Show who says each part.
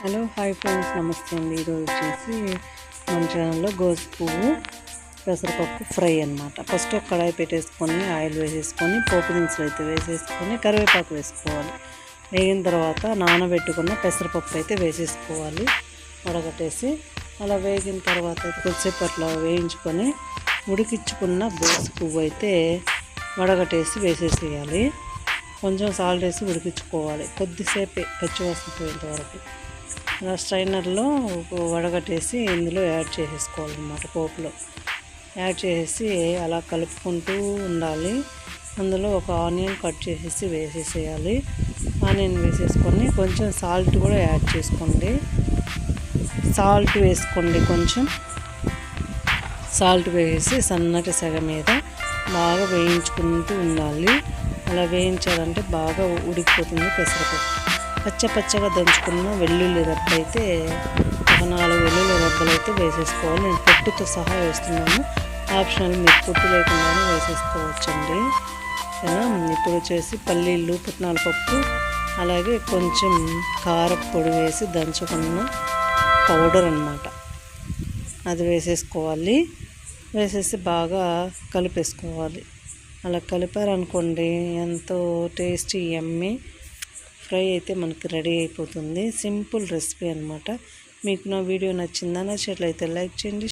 Speaker 1: Hello hi friends. నమస్తే అండి. ఈరోజు వచ్చేసి మన ఛానల్లో గోసు పువ్వు పెసరపప్పు ఫ్రై అనమాట ఫస్ట్ ఒక కడాయి పెట్టేసుకొని ఆయిల్ వేసేసుకొని పోపు దినుసులు అయితే వేసేసుకొని కరివేపాకు వేసుకోవాలి. వేగిన తర్వాత నానబెట్టుకున్న పెసరపప్పు అయితే వేసేసుకోవాలి. వడగట్టేసి అలా వేగిన తర్వాత అయితే కొద్దిసేపు అట్లా వేయించుకొని ఉడికించుకున్న గోసు పువ్వు అయితే వడగట్టేసి వేసేసేయాలి. కొంచెం సాల్ట్ వేసి ఉడికించుకోవాలి. కొద్దిసేపే పచ్చివాసన పోయేంత వరకు. అలా స్ట్రైనర్లో వడగట్టేసి ఇందులో యాడ్ చేసేసుకోవాలన్నమాట పోపులో. యాడ్ చేసేసి అలా కలుపుకుంటూ ఉండాలి. అందులో ఒక ఆనియన్ కట్ చేసేసి వేసేసేయాలి. ఆనియన్ వేసేసుకొని కొంచెం సాల్ట్ కూడా యాడ్ చేసుకోండి. సాల్ట్ వేసుకోండి కొంచెం. సాల్ట్ వేసి సన్నటి సెగ మీద బాగా వేయించుకుంటూ ఉండాలి. అలా వేయించాలంటే బాగా ఉడికిపోతుంది పెసరపప్పు. పచ్చ పచ్చగా దంచుకున్న వెల్లుల్లి రబ్బ అయితే ఒక నాలుగు వెల్లుల్లి రబ్బలు అయితే వేసేసుకోవాలి. నేను పొట్టుతో సహా వేస్తున్నాను. ఆప్షనల్ మీరు పొట్టు లేకుండానే వేసేసుకోవచ్చండి. ఇప్పుడు వచ్చేసి పల్లీలు పుట్నాల పప్పు అలాగే కొంచెం కారపొడి వేసి దంచుకున్న పౌడర్ అన్నమాట. అది వేసేసుకోవాలి. వేసేసి బాగా కలిపేసుకోవాలి. అలా కలిపారనుకోండి ఎంతో టేస్టీ ఎమ్మి ఫ్రై అయితే మనకి రెడీ అయిపోతుంది. సింపుల్ రెసిపీ అనమాట మీకు నా వీడియో నచ్చిందా నచ్చినట్లయితే లైక్ చేయండి